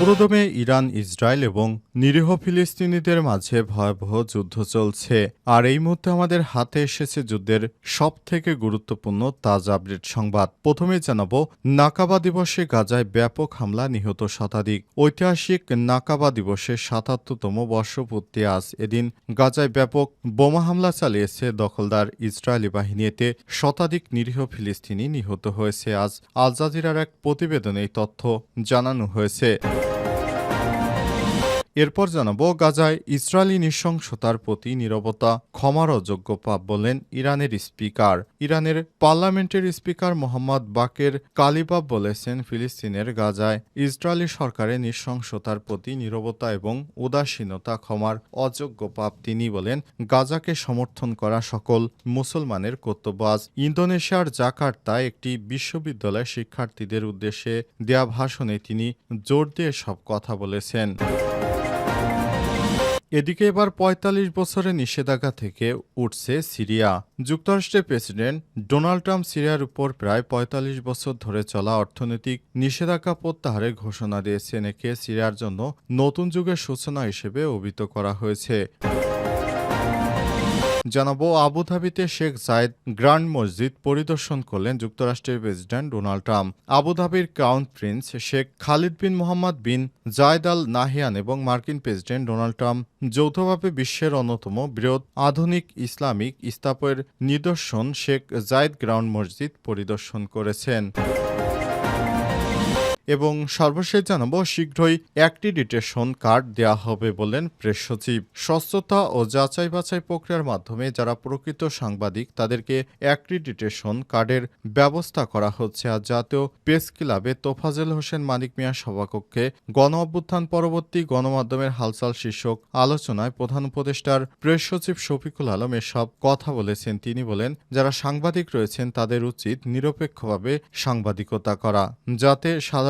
পুরোদমে Iran, Israel এবং নিরীহ ফিলিস্তিনিদের মাঝে ভয়াবহ যুদ্ধ চলছে। আর এই মুহূর্তে আমাদের হাতে এসেছে যুদ্ধের সব থেকে গুরুত্বপূর্ণ তাজা আপডেট সংবাদ। প্রথমে জানাব, নাকাবা দিবসে গাজায় ব্যাপক হামলা নিহত শতাধিক। ঐতিহাসিক নাকাবা দিবসের সাতাত্তরতম বর্ষপূর্তি আজ। এদিন গাজায় ব্যাপক বোমা হামলা চালিয়েছে দখলদার ইসরায়েলি বাহিনী। এতে শতাধিক নিরীহ ফিলিস্তিনি নিহত হয়েছে। আজ আল জাজিরার এক প্রতিবেদনে এই তথ্য জানানো হয়েছে। এরপর জানাব, গাজায় ইসরায়েলি নৃশংসতার প্রতি নিরবতা ক্ষমার অযোগ্য পাপ বললেন ইরানের স্পিকার। ইরানের পার্লামেন্টের স্পিকার মোহাম্মদ বাকের কালিবাব বলেছেন, ফিলিস্তিনের গাজায় ইসরায়েলি সরকারের নৃশংসতার প্রতি নিরবতা এবং উদাসীনতা ক্ষমার অযোগ্য পাপ তিনি বলেন, গাজাকে সমর্থন করা সকল মুসলমানের কর্তব্য। আজ ইন্দোনেশিয়ার জাকার্তায় একটি বিশ্ববিদ্যালয় শিক্ষার্থীদের উদ্দেশ্যে দেয়া ভাষণে তিনি জোর দিয়ে সব কথা বলেছেন। এদিকে এবার ৪৫ বছরের নিষেধাজ্ঞা থেকে উঠছে সিরিয়া। যুক্তরাষ্ট্রের প্রেসিডেন্ট ডোনাল্ড ট্রাম্প সিরিয়ার উপর প্রায় ৪৫ বছর ধরে চলা অর্থনৈতিক নিষেধাজ্ঞা প্রত্যাহারের ঘোষণা দিয়েছেন একে সিরিয়ার জন্য নতুন যুগের সূচনা হিসেবে অভিহিত করা হয়েছে। জানাব, আবুধাবিতে শেখ জায়েদ গ্র্যান্ড মসজিদ পরিদর্শন করলেন যুক্তরাষ্ট্রের president Donald Trump. আবুধাবির crown prince Sheikh Khalid bin Mohammed bin Zayed Al Nahyan এবং মার্কিন প্রেসিডেন্ট ডোনাল্ড ট্রাম্প যৌথভাবে বিশ্বের অন্যতম বৃহৎ আধুনিক ইসলামিক স্থাপের নিদর্শন শেখ জায়েদ গ্রাউন্ড মসজিদ পরিদর্শন করেছেন। এবং সর্বশেষ জানাব, শীঘ্রই অ্যাক্রিডিটেশন কার্ড দেওয়া হবে বলেন প্রেস সচিব। স্বচ্ছতা ও যাচাই বাছাই প্রক্রিয়ার মাধ্যমে যারা প্রকৃত সাংবাদিক, তাদেরকে অ্যাক্রিডিটেশন কার্ডের ব্যবস্থা করা হচ্ছে। আর জাতীয় প্রেস ক্লাবে তোফাজেল হোসেন, মানিক মিয়া সভাকক্ষে গণ অভ্যুত্থান পরবর্তী গণমাধ্যমের হালচাল শীর্ষক আলোচনায় প্রধান উপদেষ্টার প্রেস সচিব শফিকুল আলম এসব কথা বলেছেন। তিনি বলেন, যারা সাংবাদিক রয়েছেন, তাদের উচিত নিরপেক্ষভাবে সাংবাদিকতা করা, যাতে সাধারণ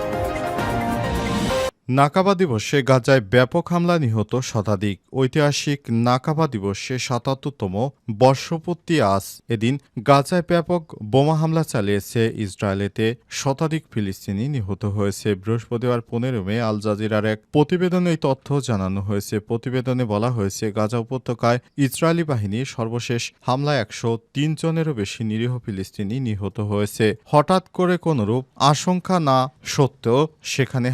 নাকাবা দিবসে গাজায় ব্যাপক হামলা নিহত শতাধিক। ঐতিহাসিক নাকাবা দিবসে সাতাত্তরতম বর্ষপূর্তি আজ। এদিন গাজায় ব্যাপক বোমা হামলা চালিয়েছে ইসরায়েলেতে শতাধিক ফিলিস্তিনি নিহত হয়েছে। বৃহস্পতিবার পনেরো মে আল জাজিরার এক প্রতিবেদনে এই তথ্য জানানো হয়েছে। প্রতিবেদনে বলা হয়েছে, গাজা উপত্যকায় ইসরায়েলি বাহিনীর সর্বশেষ হামলায় একশো তিন জনেরও বেশি নিরীহ ফিলিস্তিনি নিহত হয়েছে। হঠাৎ করে কোনরূপ আশঙ্কা না সত্ত্বেও সেখানে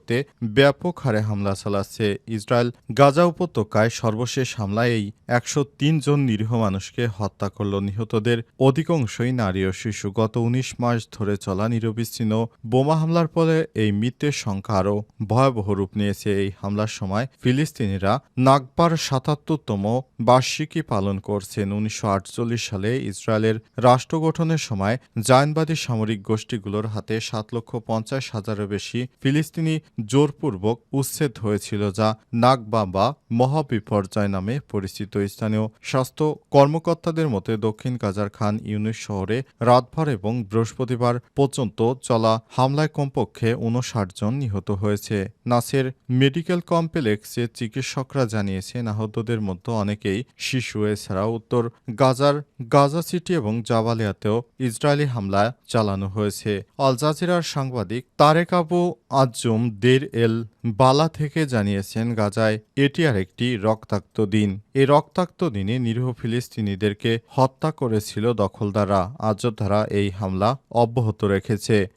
হাসপাতালগুলোতে ব্যাপক হারে হামলা চালাচ্ছে ইসরায়েল। গাজা উপত্যকায় সর্বশেষ হামলায় এই একশো জন নিরীহ মানুষকে হত্যা করল নিহতদের। অধিকাংশই নারী ও শিশু। গত উনিশ মাস ধরে চলা নিরবিচ্ছিন্ন বোমা হামলার ফলে এই মৃত্যুর সংখ্যা আরও ভয়াবহ রূপ নিয়েছে। এই হামলার সময় ফিলিস্তিনিরা নাগবার সাতাত্তরতম বার্ষিকী পালন করছেন। উনিশশো আটচল্লিশ সালে ইসরায়েলের রাষ্ট্র গঠনের সময় জায়নবাদী সামরিক গোষ্ঠীগুলোর হাতে সাত লক্ষ পঞ্চাশ হাজারের বেশি ফিলিস্তিনি জোরপূর্বক উচ্ছেদ হয়েছিল যা নাগবা বা মহাবিপর্যয় নামে পরিচিত। স্থানীয় স্বাস্থ্য কর্মকর্তাদের মতে দক্ষিণ গাজার খান ইউনিস শহরে রাতভর এবং বৃহস্পতিবার পর্যন্ত চলা হামলায় কমপক্ষে উনষাট জন নিহত হয়েছে। নাসের মেডিকেল কমপ্লেক্সে চিকিৎসকরা জানিয়েছেন, আহতদের মধ্যে অনেকেই শিশু, এছাড়াও উত্তর গাজার গাজা সিটি এবং জাবালিয়াতেও ইসরায়েলি হামলা চালানো হয়েছে। আল জাজিরার সাংবাদিক তারেক আবু আজম দের এল বালা থেকে জানিয়েছেন গাজায় এটি আর একটি রক্তাক্ত দিন। এই রক্তাক্ত দিনে নিরীহ ফিলিস্তিনিদেরকে হত্যা করেছিল দখলদাররা। আজ তারা এই হামলা অব্যাহত রেখেছে।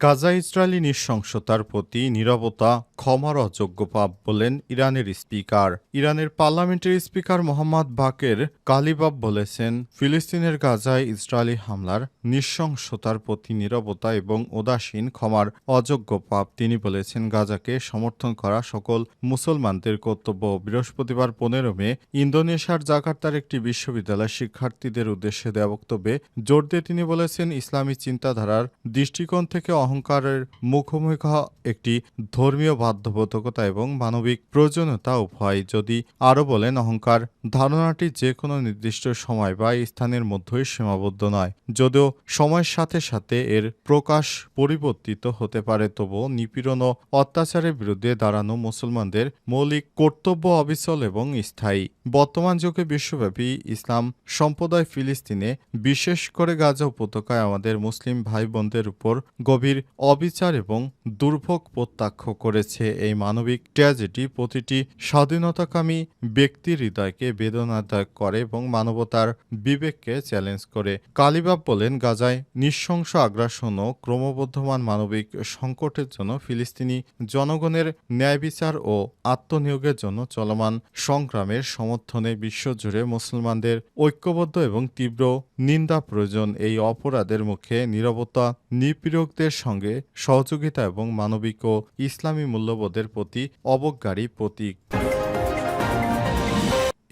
গাজা ইসরায়েলি নৃশংসতার প্রতি নীরবতা ক্ষমার অযোগ্য পাপ বলেন ইরানের স্পিকার। ইরানের পার্লামেন্টের স্পিকার মোহাম্মদ বাকের কালিবাব বলেছেন, ফিলিস্তিনের গাজায় ইসরায়েলি হামলার নৃশংসতার প্রতি নীরবতা এবং উদাসীন ক্ষমার অযোগ্য পাপ। তিনি বলেছেন, গাজাকে সমর্থন করা সকল মুসলমানদের কর্তব্য। বৃহস্পতিবার পনেরো মে ইন্দোনেশিয়ার জাকার্তার একটি বিশ্ববিদ্যালয়ের শিক্ষার্থীদের উদ্দেশ্যে দেওয়া বক্তব্যে জোর দিয়ে তিনি বলেছেন, ইসলামী চিন্তাধারার দৃষ্টিকোণ থেকে অহংকারের মুখোমুখি একটি ধর্মীয় বাধ্যবাধকতা এবং মানবিক প্রয়োজনীয়তা উভয়। যদি আরও বলেন, অহংকার ধারণাটি যে কোনো নির্দিষ্ট সময় বা স্থানের মধ্যেই সীমাবদ্ধ নয়। যদিও সময়ের সাথে সাথে এর প্রকাশ পরিবর্তিত হতে পারে, তবুও নিপীড়ন ও অত্যাচারের বিরুদ্ধে দাঁড়ানো মুসলমানদের মৌলিক কর্তব্য অবিচল এবং স্থায়ী। বর্তমান যুগে বিশ্বব্যাপী ইসলাম সম্প্রদায় ফিলিস্তিনে, বিশেষ করে গাজা উপত্যকায়, আমাদের মুসলিম ভাই বোনদের উপর গভীর অবিচার এবং দুর্ভোগ প্রত্যাখ্য করেছে এই মানবিক ট্র্যাজেডি। প্রতিটি স্বাধীনতাকামী ব্যক্তির হৃদয়কে বেদনাদায়ক করে এবং মানবতার বিবেককে চ্যালেঞ্জ করে। কালিবাব বলেন, গাজায় নৃশংস আগ্রাসন ও ক্রমবর্ধমান মানবিক সংকটের জন্য ফিলিস্তিনি জনগণের ন্যায় বিচার ও আত্মনিয়োগের জন্য চলমান সংগ্রামের সমর্থনে বিশ্বজুড়ে মুসলমানদের ঐক্যবদ্ধ এবং তীব্র নিন্দা প্রয়োজন। এই অপরাধের মুখে নীরবতা নিপীড়কদের সঙ্গে সহযোগিতা এবং মানবিক ও ইসলামী মূল্যবোধের প্রতি অবজ্ঞারী প্রতীক।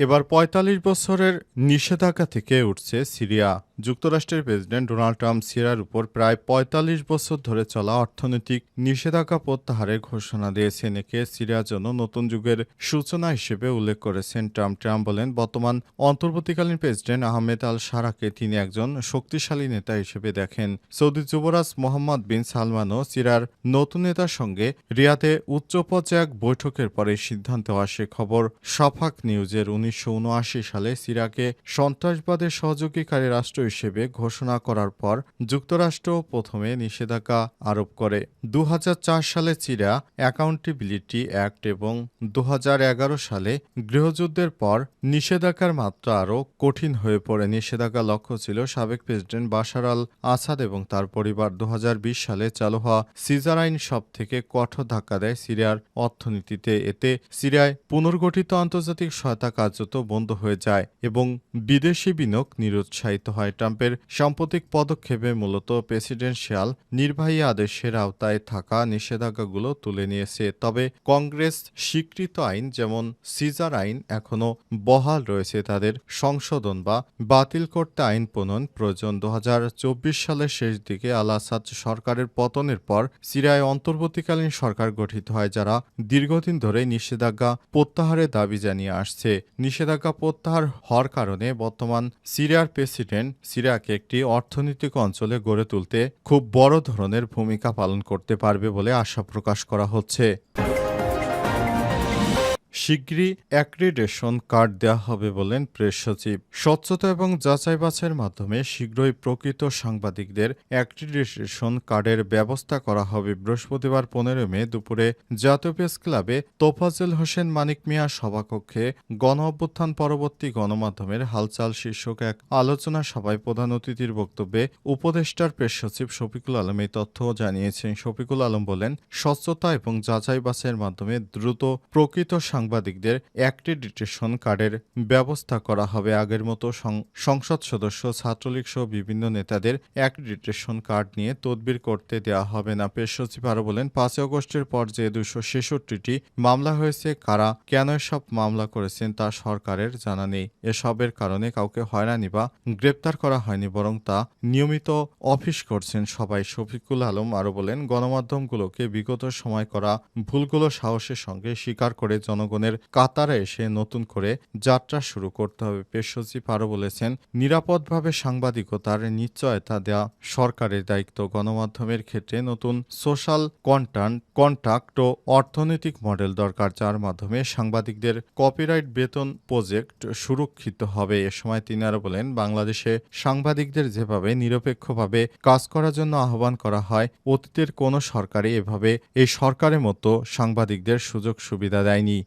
এবার ৪৫ বছরের নিষেধাজ্ঞা থেকে উঠছে সিরিয়া। যুক্তরাষ্ট্রের প্রেসিডেন্ট ডোনাল্ড ট্রাম্প সিরিয়ার উপর প্রায় ৪৫ বছর ধরে চলা অর্থনৈতিক নিষেধাজ্ঞা প্রত্যাহারের ঘোষণা দিয়েছেন একে সিরিয়ার জন্য নতুন যুগের সূচনা হিসেবে উল্লেখ করেছেন ট্রাম্প। ট্রাম্প বলেন, বর্তমান অন্তর্বর্তীকালীন প্রেসিডেন্ট আহমেদ আল সারাকে তিনি একজন শক্তিশালী নেতা হিসেবে দেখেন। সৌদি যুবরাজ মোহাম্মদ বিন সালমানও সিরার নতুন নেতার সঙ্গে রিয়াতে উচ্চ পর্যায়ে এক বৈঠকের পরে সিদ্ধান্ত আসে খবর। সাফাক নিউজের উনিশশো উনআশি সালে সিরিয়াকে সন্ত্রাসবাদের সহযোগীকারী রাষ্ট্র হিসেবে ঘোষণা করার পর যুক্তরাষ্ট্র প্রথমে নিষেধাজ্ঞা আরোপ করে। দু হাজার চার সালে সিরিয়া অ্যাকাউন্টেবিলিটি অ্যাক্ট এবং দু হাজার এগারো সালে গৃহযুদ্ধের পর নিষেধাজ্ঞার মাত্রা আরও কঠিন হয়ে পড়ে। নিষেধাজ্ঞা লক্ষ্য ছিল সাবেক প্রেসিডেন্ট বাশার আল আসাদ এবং তার পরিবার। দু হাজার বিশ সালে চালু হওয়া সিজার আইন সব থেকে কঠোর ধাক্কা দেয় সিরিয়ার অর্থনীতিতে। এতে সিরিয়ায় পুনর্গঠিত আন্তর্জাতিক সহায়তা কার্যত বন্ধ হয়ে যায় এবং বিদেশি বিনিয়োগ নিরুৎসাহিত হয়। ট্রাম্পের সাম্প্রতিক পদক্ষেপে মূলত প্রেসিডেন্সিয়াল নির্বাহী আদেশের আওতায় থাকা নিষেধাজ্ঞাগুলো তুলে নিয়েছে। তবে কংগ্রেস স্বীকৃত আইন যেমন সিজার আইন এখনও বহাল রয়েছে। তাদের সংশোধন বা বাতিল করতে আইন প্রণয়ন প্রয়োজন। দু হাজার চব্বিশ সালের শেষ দিকে আল আসাদ সরকারের পতনের পর সিরিয়ায় অন্তর্বর্তীকালীন সরকার গঠিত হয়, যারা দীর্ঘদিন ধরে নিষেধাজ্ঞা প্রত্যাহারের দাবি জানিয়ে আসছে। নিষেধাজ্ঞা প্রত্যাহার হওয়ার কারণে বর্তমান সিরিয়ার প্রেসিডেন্ট সিরিয়াকে একটি অর্থনৈতিক অঞ্চলে গড়ে তুলতে খুব বড় ধরনের ভূমিকা পালন করতে পারবে বলে আশা প্রকাশ করা হচ্ছে। শিগগিরই অ্যাক্রিডেশন কার্ড দেওয়া হবে বলেন প্রেস সচিব। স্বচ্ছতা এবং যাচাই বাছাইয়ের মাধ্যমে শীঘ্রই প্রকৃত সাংবাদিকদের অ্যাক্রিডেশন কার্ডের ব্যবস্থা করা হবে। বৃহস্পতিবার পনেরো মে দুপুরে জাতীয় প্রেস ক্লাবে তোফাজেল হোসেন, মানিক মিয়া সভাকক্ষে গণ অভ্যুত্থান পরবর্তী গণমাধ্যমের হালচাল শীর্ষক এক আলোচনা সভায় প্রধান অতিথির বক্তব্যে উপদেষ্টার প্রেস সচিব শফিকুল আলম এই তথ্য জানিয়েছেন। শফিকুল আলম বলেন, স্বচ্ছতা এবং যাচাই বাছাইয়ের মাধ্যমে দ্রুত প্রকৃত সাংবাদিকদের অ্যাক্রিডিটেশন কার্ডের ব্যবস্থা করা হবে। আগের মতো সংসদ সদস্য, ছাত্রলীগ সহ বিভিন্ন নেতাদের অ্যাক্রিডিটেশন কার্ড নিয়ে তদবির করতে দেওয়া হবে না। পেশ সচিব আরও বলেন, পাঁচই আগস্টের পর যে দুশো ছেষট্টিটি মামলা হয়েছে, কারা কেন এসব মামলা করেছেন তা সরকারের জানা নেই। এসবের কারণে কাউকে হয়রানি বা গ্রেপ্তার করা হয়নি, বরং তা নিয়মিত অফিস করছেন সবাই। শফিকুল আলম আরও বলেন, গণমাধ্যমগুলোকে বিগত সময় করা ভুলগুলো সাহসের সঙ্গে স্বীকার করে জনগণের কাতারে এসে নতুন করে যাত্রা শুরু করতে হবে। পেশ সচিব আরও বলেছেন, নিরাপদভাবে সাংবাদিকতার নিশ্চয়তা দেয়া সরকারের দায়িত্ব। গণমাধ্যমের ক্ষেত্রে নতুন সোশ্যাল কন্টান্ট কন্ট্যাক্ট ও অর্থনৈতিক মডেল দরকার, যার মাধ্যমে সাংবাদিকদের কপিরাইট বেতন প্রজেক্ট সুরক্ষিত হবে। এ সময় তিনি আরও বলেন, বাংলাদেশে সাংবাদিকদের যেভাবে নিরপেক্ষভাবে কাজ করার জন্য আহ্বান করা হয়, অতীতের কোনো সরকারই এভাবে এই সরকারের মতো সাংবাদিকদের সুযোগ সুবিধা দেয়নি।